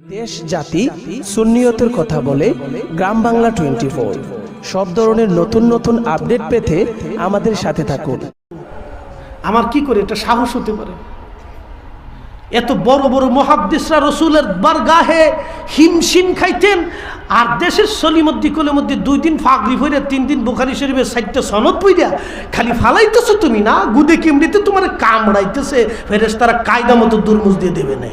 দেশ, জাতি, সুন্নিয়তের কথা বলে গ্রাম বাংলা টোয়েন্টি ফোর। সব ধরনের নতুন নতুন আপডেট পেতে আমাদের সাথে থাকুন। আমার কি করে এটা সাহস হতে পারে? এত বড় বড় মহাদ্দেশরা রসুলের বারগাহে হিমশিম খাইতেন আর দেশের সলিমদ্দি মধ্যে দুই দিন ফাগরি হইরে তিন দিন বোখারি শরীফের সাইডটা সনদ পইরা খালি ফালাইতেছো তুমি না? গুদে কেমড়িতে তোমার কামড়াইতেছে। ফেরেস তারা কায়দা মতো দুর্মুজ দিয়ে দেবে না।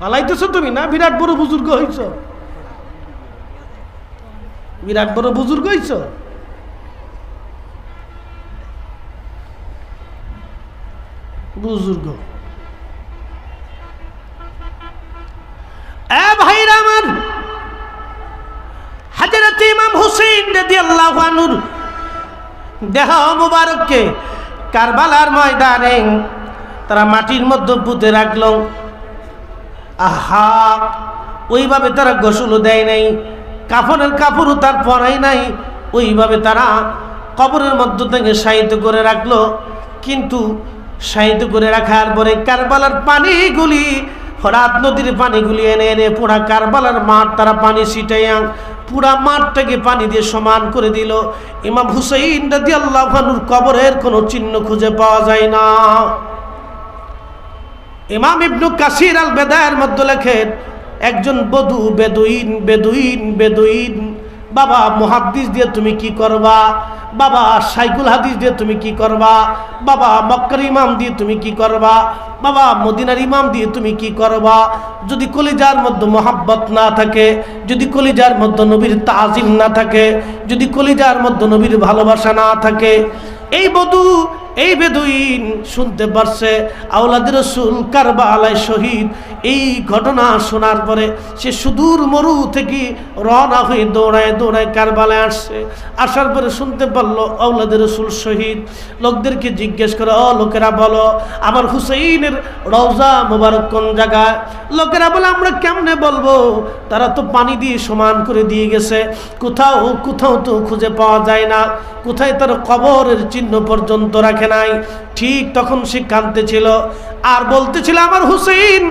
ফালাইতেছো তুমি না? বিরাট বড় বুজুর্গ হইছ। বিরাট বড় বুজুর্গ হইছ? বুজুর্গ। ইমাম হুসেন দেহ তারা মাটির মধ্যে পুঁতে রাখল। আহা, ওইভাবে তারা গোসলও দেয় নাই, কাফনের কাপড়ও তার পরাই নাই, ওইভাবে তারা কবরের মধ্য থেকে সাহিত্য করে রাখল। কিন্তু সাহিত্য করে রাখার পরে কারবালার পানিগুলি, হঠাৎ নদীর পানিগুলি এনে এনে পুরা কারবালার মাঠ তারা পানি ছিটাইয়া পুরা মাঠটাকে পানি দিয়ে সমান করে দিল। ইমাম হুসাইন রাদি কবরের কোনো চিহ্ন খুঁজে পাওয়া যায় না। ইমাম ইবনু কাসির আল বেদায়ের মধ্যে লেখেন, একজন বধু বেদুইন বেদুইন বেদুইন, বাবা মুহাদ্দিস দিয়ে তুমি কি করবা? বাবা সাইকুল হাদিস দিয়ে তুমি কি করবা? বাবা মক্কার ইমাম দিয়ে তুমি কি করবা? বাবা মদিনার ইমাম দিয়ে তুমি কি করবা? যদি কলিজার মধ্যে মোহাব্বত না থাকে, যদি কলিজার মধ্যে নবীর তাজিম না থাকে, যদি কলিজার মধ্যে নবীর ভালোবাসা না থাকে, এই বধূ এই বেদুইন শুনতে পারছে আওলাদের রসুল কারবা আলায় শহীদ। এই ঘটনা শোনার পরে সে সুদূর মরু থেকে রওনা হয়ে দৌড়ায় দৌড়ায় কারবালায় আসছে। আসার পরে শুনতে পারল আওলাদের রসুল শহীদ। লোকদেরকে জিজ্ঞেস করে, ও লোকেরা, বলো, আমার হুসেইনের রওজা মোবারক কোন জায়গায়? লোকেরা বলে, আমরা কেমনে বলব? তারা তো পানি দিয়ে সমান করে দিয়ে গেছে। কোথাও কোথাও তো খুঁজে পাওয়া যায় না। কোথায় তার কবরের চিহ্ন পর্যন্ত রাখে নাই। ঠিক তখন সে কাঁদতেছিল। আর বলতেছিল, আমার হুসেইন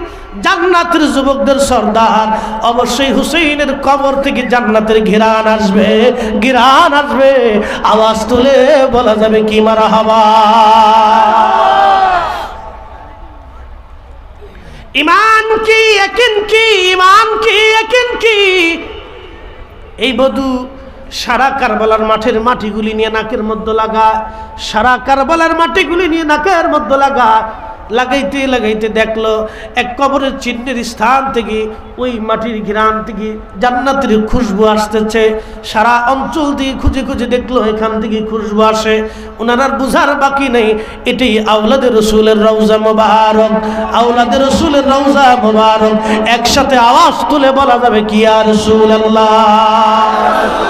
জান্নাতের যুবকদের সর্দার। অবশ্যই হুসেইনের কবর থেকে জান্নাতের ঘিরান আসবে ঘিরান আসবে। আওয়াজ তুলে বলা যাবে, কি মারা হবা ইমান কি, একিন কি, ইমান কি, একিন কি? এই বধূ সারা কারবালার মাঠের মাটিগুলি নিয়ে নাকের মধ্যে লাগা, সারা কারবালার মাটিগুলি নিয়ে নাকের মধ্যে লাগা। লাগাইতে লাগাইতে দেখল, এক কবরের চিহ্নের স্থান থেকে, ওই মাটির ঘিরান থেকে জান্নাতের খুশবু আসতেছে। সারা অঞ্চল দিয়ে খুঁজে খুঁজে দেখল, এখান থেকে খুশবু আসে। ওনার বুঝার বাকি নেই এটি আউলাদের রসুলের রৌজা মোবারক। আউলাদের রসুলের রৌজা মোবারক। একসাথে আওয়াজ তুলে বলা যাবে, কি আর রসুল আল্লাহ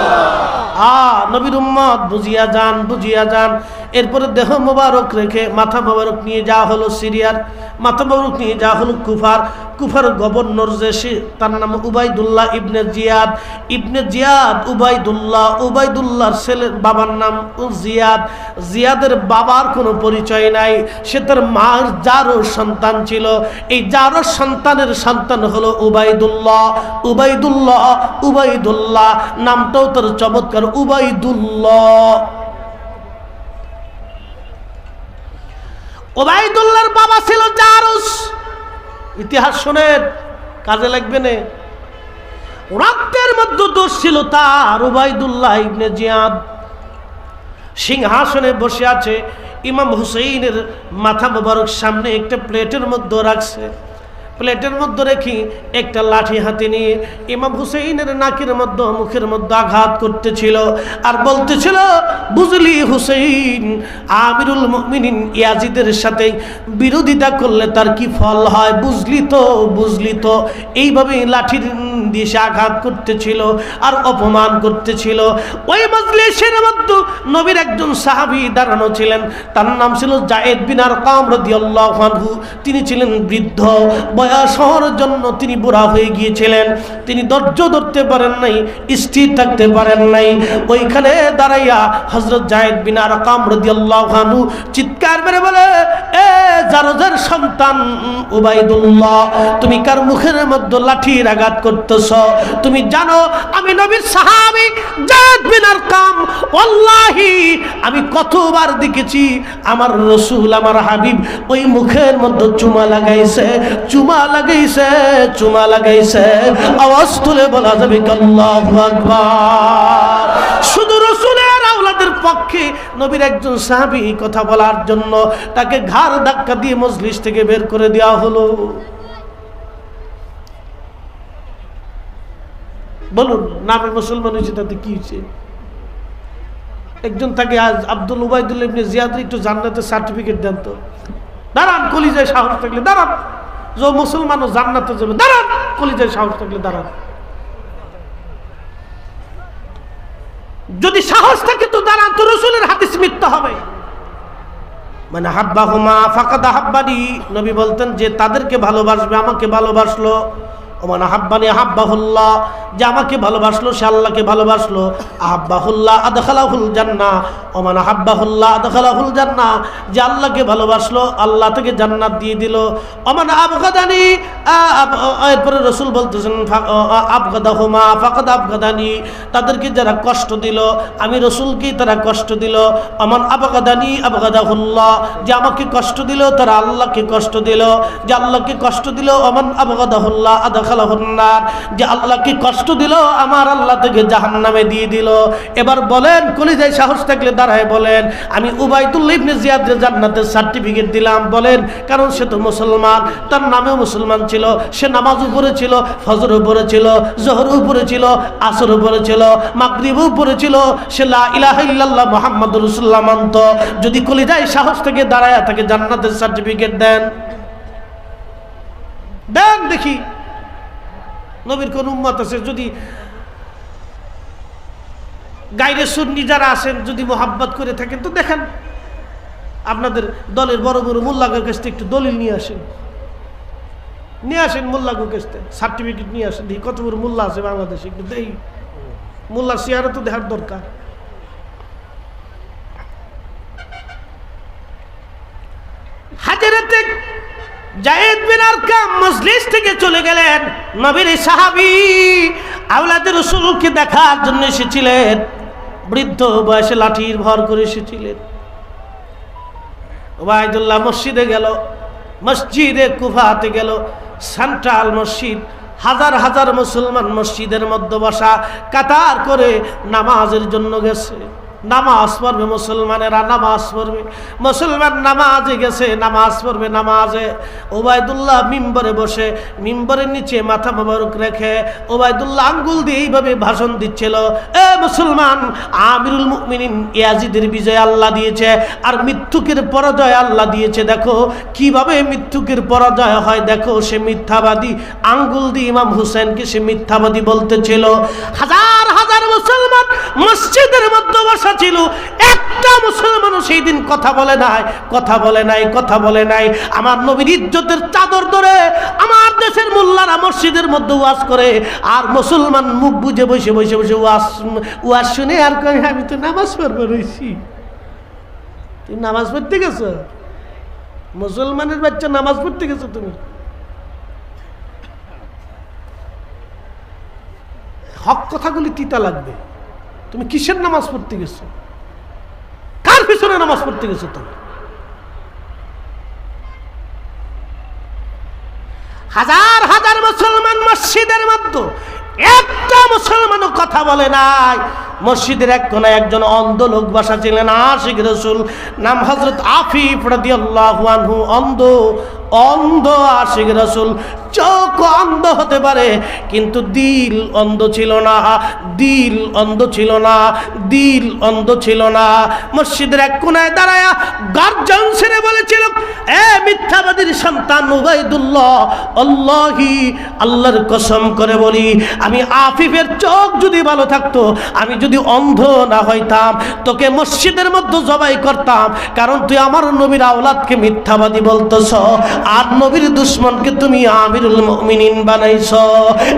আ নবীর উম্মত বুঝিয়া যান বুঝিয়া যান। এরপরে দেহ মোবারক রেখে মাথা মোবারক নিয়ে যাওয়া হলো সিরিয়ার, মাথা মোবারক নিয়ে যাওয়া হলো কুফার। কুফার গভর্নর যে তার নাম Ubaidullah Ibn Ziyad. Ibn Ziyad Ubaidullah, উবাইদুল্লাহর ছেলের বাবার নাম জিয়াদ জিয়াদের বাবার কোনো পরিচয় নাই। সে তার মার যারও সন্তান ছিল। এই যারও সন্তানের সন্তান হলো উবাইদুল্লাহ। উবাইদুল্লাহ উবাইদুল্লাহ, নামটাও তার চমৎকার, উবাইদুল্লাহ। ওবায়দুল্লাহর বাবা ছিল জারুস। ইতিহাস শোনেন, কাজে লাগবে না। রক্তের মধ্যে দোষ ছিল তার ওবায়দুল্লাহ ইবনে জিয়াদ। সিংহাসনে বসে আছে ইমাম হুসেইনের মাথা মোবারক সামনে একটা প্লেটের মধ্যে রাখছে। প্লেটের মধ্যে রেখে একটা লাঠি হাতে নিয়ে ইমাম হুসেইনের নাকের মধ্যে, মুখের মধ্যে আঘাত করতেছিল আর বলতেছিল, বুঝলি হুসেইন, আমিরুল মুমিনিন ইয়াজিদের সাথে বিরোধিতা করলে তার কি ফল হয়? বুঝলি তো বুঝলি তো। এইভাবে লাঠির সে আঘাত করতেছিল আর অপমান করতেছিল। ওই মজলিসের মধ্যে নবীর একজন সাহাবি দাঁড়ানো ছিলেন, তার নাম ছিল জায়েদ বিনার কাম রাদিয়াল্লাহু আনহু। তিনি ছিলেন বৃদ্ধ বয়স হওয়ার জন্য তিনি বুড়া হয়ে গিয়েছিলেন। তিনি ধৈর্য ধরতে পারেন নাই, স্থির থাকতে পারেন নাই। ওইখানে দাঁড়াইয়া হজরত জায়েদ বিনার আরকাম রাদিয়াল্লাহু আনহু চিৎকার মেরে বলে, এ সন্তান, উবাইদুল্লাহ, তুমি কার মুখের মধ্যে লাঠির আঘাত করতেছ? তুমি জানো, আমি নবীর সাহাবি, জায়েদ বিন আরকাম। ওয়াল্লাহি, আমি কতবার দেখেছি, আমার রসুল, আমার হাবিব ওই মুখের মধ্যে চুমা লাগাইছে চুমা লাগাইছে চুমা লাগাইছে। আওয়াজ তুলে বলা যাবে আল্লাহু আকবার। শুধু রসুলের আওলাদের পক্ষে নবীর একজন সাহাবী কথা বলার জন্য তাকে ঘাড় ধাক্কা দিয়ে মজলিস থেকে বের করে দেওয়া হলো। বলুন, নামে মুসলমান হয়েছে তাতে কি হয়েছে? একজন তাকে আজ আব্দুল উবাইদুল ইবনে জিয়াদের একটু জান্নাতের সার্টিফিকেট দেন তো। দাঁড়ান, কলিজায় সাহস থাকলে দাঁড়ান। যে মুসলমানও জান্নাতে যাবে, দাঁড়ান, কলিজায় সাহস থাকলে দাঁড়ান। যদি সাহস থাকে তো দাঁড়ান, তো রসুলের হাতে মিথ্যা হবে। মানে হাব্বা হুমা ফাঁকাদা হাব্বারি নবী বলতেন যে, তাদেরকে ভালোবাসবে, আমাকে ভালোবাসলো। ওমান হাব্বানি হাব্বাহুল্লাহ যে আমাকে ভালোবাসলো, সে আল্লাহকে ভালোবাসলো। আহাব্বাহুল্লাহ আদখালাহুল জান্না ওমান হাব্বাহুল্লাহ আদখালাহুল জান্না যে আল্লাহকে ভালোবাসলো, আল্লাহ থেকে জান্নাত দিয়ে দিল। ওমান আবগাদানি এরপরে রসুল বলতেছেন আবগাদাহুমা ফাকাদ আবগাদানি। তাদেরকে যারা কষ্ট দিল, আমি রসুলকেই তারা কষ্ট দিল। আমান আবগাদানি আবগাদাহুল্লাহ, যে আমাকে কষ্ট দিল, তারা আল্লাহকে কষ্ট দিল। যে আল্লাহকে কষ্ট দিল অমান আবগাদাহুল্লাহ আদাখালাহুন্নার যে আল্লাহকে কষ্ট দিল? আমার আল্লাহ থেকে জাহান্নামে দিয়ে দিল। এবার বলেন, কলিজায় সাহস থাকলে দাঁড়ায় বলেন, আমি ইবনে জান্নাতের সার্টিফিকেট দিলাম, বলেন, কারণ সে তো মুসলমান, তার নামেও মুসলমান ছিল, সে নামাজ উপরে ছিল, ফজর উপরে ছিল, জহর উপরে ছিল, আসর উপরে ছিল মাগরিব উপরে ছিল, সে লা ইলাহা ইল্লাল্লাহ মুহাম্মাদুর রাসূলুল্লাহ মানত। যদি কলিজায় সাহস থেকে দাঁড়ায় তাকে জান্নাতের সার্টিফিকেট দেন দেন দেখি। নবীর কোন উম্মত আছে, যদি গাইরে সুন্নি যারা আছেন, যদি মোহাব্বত করে থাকেন, তো দেখেন আপনাদের দলের বড় বড় মোল্লাগের কাছ থেকে একটু দলিল নিয়ে আসেন। নিয়ে আসেন মোল্লাগুর কাছ থেকে সার্টিফিকেট নিয়ে আসেন, দেখি কত বড় মোল্লা আছে বাংলাদেশে, একটু দেই। মোল্লা চেয়ারে তো দেখার দরকার। হাজারাতে থেকে চলে গেলেন দেখার জন্য এসেছিলেন। বৃদ্ধ বয়সে লাঠির ভর করে এসেছিলেন। মসজিদে গেল, মসজিদে কুফাতে গেল, সেন্ট্রাল মসজিদ, হাজার হাজার মুসলমান মসজিদের মধ্যে বসা কাতার করে নামাজের জন্য গেছে। নামাজ পড়বে, মুসলমানেরা নামাজ পড়বে। মুসলমান নামাজে গেছে, নামাজ পড়বে নামাজে। ওবায়দুল্লাহ মিম্বরে বসে, মিম্বরের নিচে মাথা মোবারক রেখে ওবায়দুল্লাহ আঙ্গুল দিয়ে এইভাবে ভাষণ দিচ্ছিল, এ মুসলমান, আমিরুল মুমিনিন ইয়াজিদের বিজয় আল্লাহ দিয়েছে আর মৃত্যুকের পরাজয় আল্লাহ দিয়েছে। দেখো কীভাবে মৃত্যুকের পরাজয় হয়, দেখো সে মিথ্যাবাদী আঙ্গুল দিয়ে ইমাম হুসেনকে সে মিথ্যাবাদী বলতেছিল। হাজার হাজার মুসলমান মসজিদের মধ্যে বসা ছিল। একটা মুসলমানও সেই দিন কথা বলে নাই, কথা বলে নাই, কথা বলে নাই। আমার নবীর ইজ্জতের চাদর ধরে আমার দেশের মোল্লারা মসজিদের মধ্যে ওয়াজ করে, আর মুসলমান মুখ বুঝে বসে বসে বসে ওয়াজ ওয়াজ শুনে আর কই আমি তো নামাজ পড়ব রয়েছি তুই নামাজ পড়তে গেছো? মুসলমানের বাচ্চা নামাজ পড়তে গেছো তুমি? হক কথাগুলি তিতা লাগবে। তুমি কিসের নামাজ পড়তে গেছো? কার পিছনে নামাজ পড়তে গেছো তুমি? হাজার হাজার মুসলমান মসজিদের মধ্যে একটা মুসলমানও কথা বলে নাই। মসজিদের এক কোনায় একজন অন্ধ লোক বসা ছিলেন, আশিক রসুল। নাম হজরত আফিফ রাদিয়াল্লাহু আনহু, অন্ধ। অন্ধ আশিক রসুল। চোখ অন্ধ হতে পারে, কিন্তু দিল অন্ধ ছিল না। দিল অন্ধ ছিল না। দিল অন্ধ ছিল না। মসজিদের এক কোনায় দাঁড়ায়া গার্জন ছেড়ে বলেছিল, এ মিথ্যাবাদীর সন্তান উবাইদুল্লাহ, আল্লাহি, আল্লাহর কসম করে বলি, আমি আফিফের চোখ যদি ভালো থাকতো, আমি যদি অন্ধ না হইতাম, তোকে মসজিদের মধ্যে জবাই করতাম, কারণ তুই আমার নবীর আওলাদকে মিথ্যাবাদী বলতেছ। আর নবীর দুশ্মনকে তুমি আমিরুল মুমিনিন বানাইছ।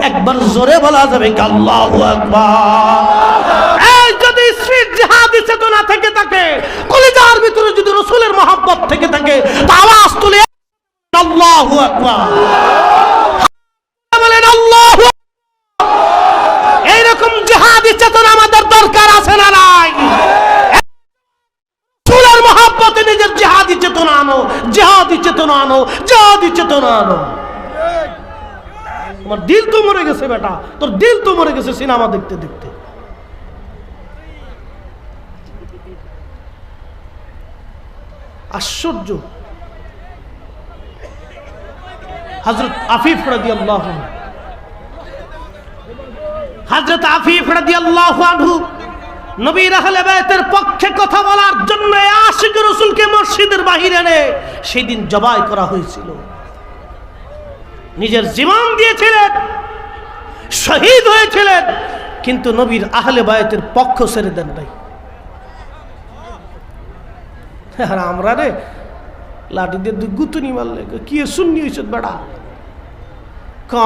একবার জোরে বলা যাবে আল্লাহু আকবার। যদি স্পিড জিহাদি চেতনা থেকে থাকে, কলিজার ভিতরে যদি রসুলের মহাব্বত থেকে থাকে তা আওয়াজ তুলে আল্লাহু আকবার বলেন আল্লাহু এইরকম জিহাদি চেতনা আমাদের দরকার আছে না নাই রসুলের মহাব্বতে নিজের জিহাদি চেতনা আনো জিহাদি চেতনা আনো জিহাদি চেতনা আনো তোমার দিল তো মরে গেছে বেটা, তোর দিল তো মরে গেছে সিনেমা দেখতে দেখতে। আশ্চর্য। হজরত আফিফ রাজি আল্লাহ হজরত আফিফ রাজি আল্লাহ নবীর আহলে বাইতের পক্ষে কথা বলার জন্য আশিক রসুলকে মসজিদের বাহিরে এনে সেদিন জবাই করা হয়েছিল। নিজের জীবন দিয়েছিলেন, শহীদ হয়েছিলেন, কিন্তু নবীর আহলে বায়তের পক্ষ ছেড়ে দেন নাই। আর আমরা রে, লাঠি দিয়ে গুতুনি মারলে, কি শুননি হয়েছে বেড়া?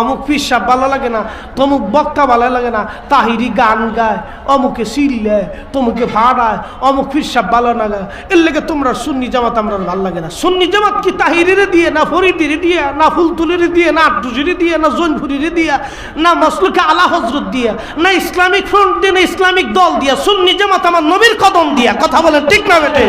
অমুক পিসাব ভালো লাগে না, তমুক বক্তা ভালো লাগে না, তাহিরি গান গায়, অমুকে সিল্লে তমুকে ভাড়ায় অমুক পিসাব ভালো না গায়। এর লেগে তোমরা সুন্নি জামাত, আমরা ভালো লাগে না। সুন্নি জামাত কি তাহিরিরে দিয়ে, না ফরিদিরে দিয়ে, না ফুলতুলিরে দিয়ে, না আটুজিরে দিয়ে, না জৈনপুরিরে দিয়ে, না মসলুকে আলা হজরত দিয়ে, না ইসলামিক ফ্রন্ট দিয়ে, না ইসলামিক দল দিয়া, সুন্নি জামাত আমার নবীর কদম দিয়া। কথা বলেন ঠিক না বেটে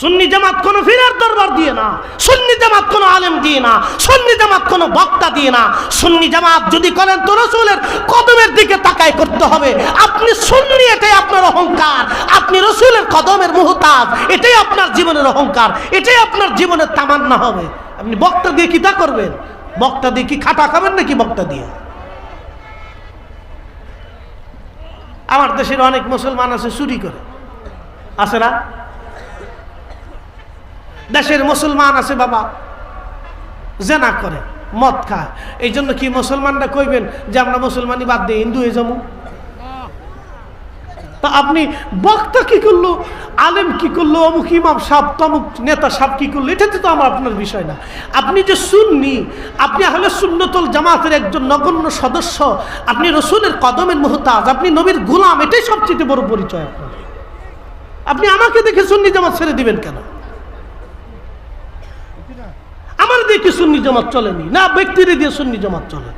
সুন্নি জামাত কোনো ফিরার দরবার দিয়ে না, সুন্নি জামাত কোনো আলেম দিয়ে না, সুন্নি জামাত কোনো বক্তা দিয়ে না। সুন্নি জামাত যদি করেন তো রসুলের কদমের দিকে তাকায় করতে হবে। আপনি সুন্নি, এটাই আপনার অহংকার। আপনি রসুলের কদমের মুহতাজ, এটাই আপনার জীবনের অহংকার, এটাই আপনার জীবনের তামান্না হবে। আপনি বক্তা দিয়ে কি তা করবেন? বক্তা দিয়ে কি খাটা খাবেন নাকি বক্তা দিয়ে? আমার দেশের অনেক মুসলমান আছে, চুরি করে। আছে না? দেশের মুসলমান আছে বাবা। জেনা করে, মদ খায়। এই জন্য কি মুসলমানরা কইবেন যে আমরা মুসলমানই বাদ দিয়ে হিন্দু হয়ে যাব? তা আপনি বক্তা কি করল, আলেম কি করল, অমুক ইমাম সাহ তমুক নেতা সাহ কি করল এটাতে তো আমার আপনার বিষয় না। আপনি যে সুন্নি, আপনি আসলে সুন্নতল জামাতের একজন নগণ্য সদস্য, আপনি রসুলের কদমের মোহতাজ, আপনি নবীর গোলাম, এটাই সবচেয়ে বড় পরিচয় আপনার। আপনি আমাকে দেখে সুন্নি জামাত ছেড়ে দিবেন কেন আমার দিয়ে কি সুন্নি জামাত চলেনি না ব্যক্তিরে দিয়ে সুন্নি জামাত চলে।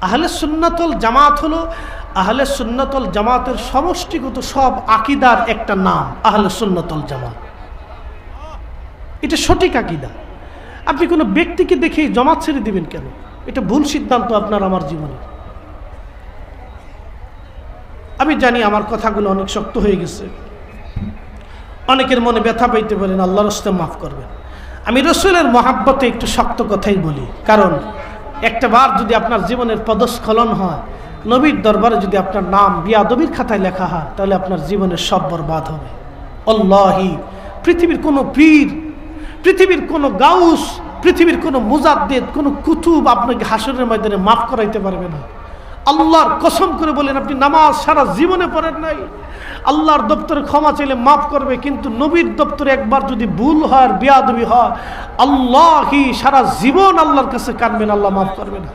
আহলে সুন্নাতল জামাত হলো, আহলে সুন্নাতল জামাতের সমষ্টিগত সব আকিদার একটা নাম, আহলে সুন্নাতল জামাত। এটা সঠিক আকিদা। আপনি কোনো ব্যক্তিকে দেখে জামাত ছেড়ে দিবেন কেন? এটা ভুল সিদ্ধান্ত আপনার আমার জীবনে। আমি জানি আমার কথাগুলো অনেক শক্ত হয়ে গেছে। অনেকের মনে ব্যথা পাইতে পারেন আল্লাহ রস্তে মাফ করবেন। আমি রসুলের মহাব্বতে একটু শক্ত কথাই বলি। কারণ একটা বার যদি আপনার জীবনের পদস্খলন হয়, নবীর দরবারে যদি আপনার নাম বিয়াদবির খাতায় লেখা হয়, তাহলে আপনার জীবনের সব বরবাদ হবে। অল্লাহি পৃথিবীর কোনো পীর, পৃথিবীর কোনো গাউস, পৃথিবীর কোনো মুজাদ্দেদ, কোনো কুতুব আপনাকে হাসরের ময়দানে মাফ করাইতে পারবে না। আল্লাহর কসম করে বলেন, আপনি নামাজ সারা জীবনে পড়েন নাই। আল্লাহর দপ্তরে ক্ষমা চাইলে মাফ করবে, কিন্তু নবীর দপ্তরে একবার যদি ভুল হয় আর বিয়াদবি হয় আল্লাহই সারা জীবন আল্লাহর কাছে কানবেন, আল্লাহ মাফ করবে না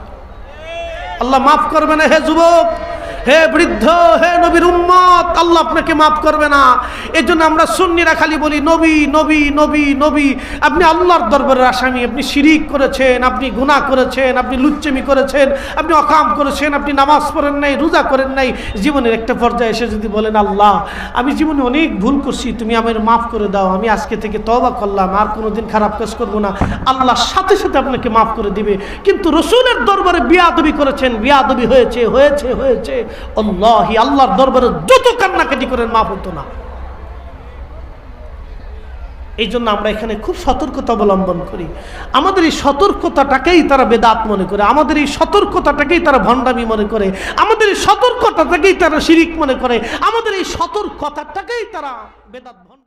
আল্লাহ মাফ করবে না হে যুবক। হে বৃদ্ধ, হে নবীর উম্মত, আল্লাহ আপনাকে মাফ করবে না। এই জন্য আমরা সুন্নিরা খালি বলি, নবী নবী নবী নবী। আপনি আল্লাহর দরবারের আসামি, আপনি শিরিক করেছেন, আপনি গুনাহ করেছেন, আপনি লুচ্চেমি করেছেন, আপনি অকাম করেছেন, আপনি নামাজ পড়েন নাই, রোজা করেন নাই। জীবনের একটা পর্যায়ে এসে যদি বলেন, আল্লাহ, আমি জীবনে অনেক ভুল করছি, তুমি আমার মাফ করে দাও, আমি আজকে থেকে তবা করলাম, আর কোনোদিন খারাপ কাজ করব না। আল্লাহ সাথে সাথে আপনাকে মাফ করে দিবে। কিন্তু রসুলের দরবারে বিয়াদবি করেছেন, বিয়াদবি হয়েছে হয়েছে হয়েছে। আল্লাহি, আল্লাহর দরবারে যত কান্নাকাটি করেন, মাফ হতো না। এই জন্য আমরা এখানে খুব সতর্কতা অবলম্বন করি। আমাদের এই সতর্কতাটাকেই তারা বেদাত মনে করে, আমাদের এই সতর্কতাটাকেই তারা ভণ্ডামি মনে করে, আমাদের এই সতর্কতাটাকেই তারা শিরিক মনে করে, আমাদের এই সতর্কতাটাকেই তারা বেদাত ভণ্ড